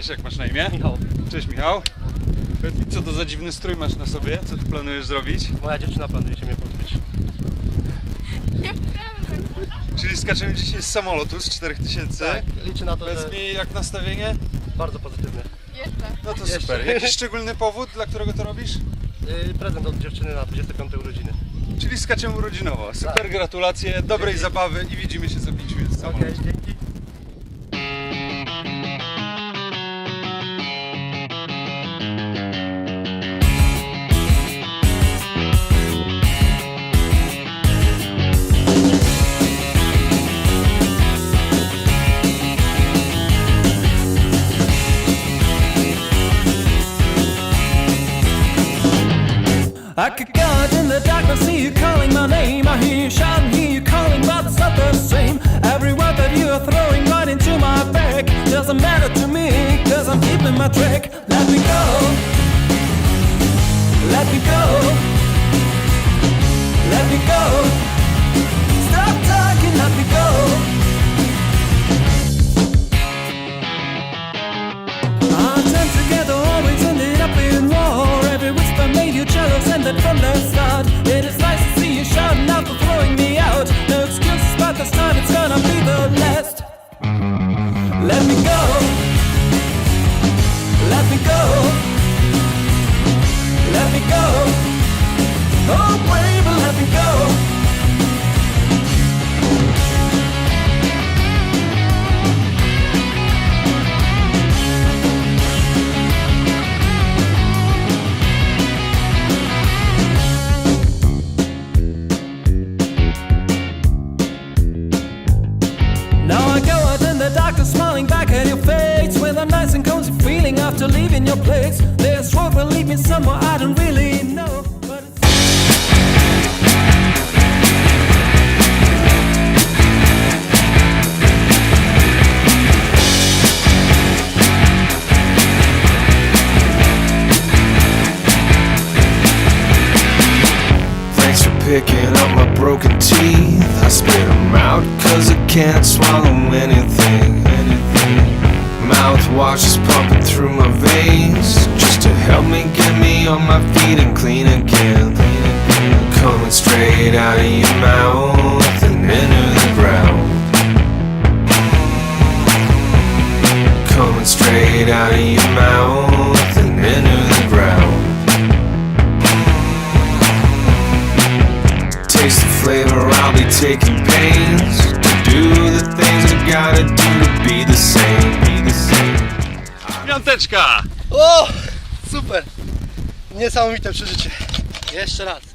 Cześć, jak masz na imię? Michał, Cześć Michał. Co to za dziwny strój masz na sobie? Co ty planujesz zrobić? moja dziewczyna planuje się mnie pozbyć. Czyli skaczemy dzisiaj z samolotu z 4000. Tak, liczę na to, że Powiedz mi, jak nastawienie? bardzo pozytywnie. No to Jeszcze. super. Jakiś szczególny powód, dla którego to robisz? Yy, prezent od dziewczyny na 25 urodziny. Czyli skaczemy urodzinowo. Super, Tak. gratulacje, dobrej Dzięki. zabawy i widzimy się za 5 minut. Okej, dzięki. I could go in the darkness, see you calling my name. I hear you shouting, hear you calling, but it's not the same. Every word that you are throwing right into my back doesn't matter to me, cause I'm keeping my track. Let me go. Let me go. That from the start. It is nice to see you shouting out for throwing me out. No excuses, but this time it's gonna be the last. Let me go. Let me go. Feeling after leaving your place. Road will lead me somewhere I don't really know. Thanks for picking up my broken teeth. I spit them out cause I can't swallow anything. Mouthwash is pumping on my feet and clean again. Coming straight out of your mouth and into the ground. Coming straight out of your mouth and into the ground. taste the flavor, I'll be taking pains to do the things I gotta do to be the same. Be the same. Piąteczka! O! Super! Niesamowite przeżycie. Jeszcze raz.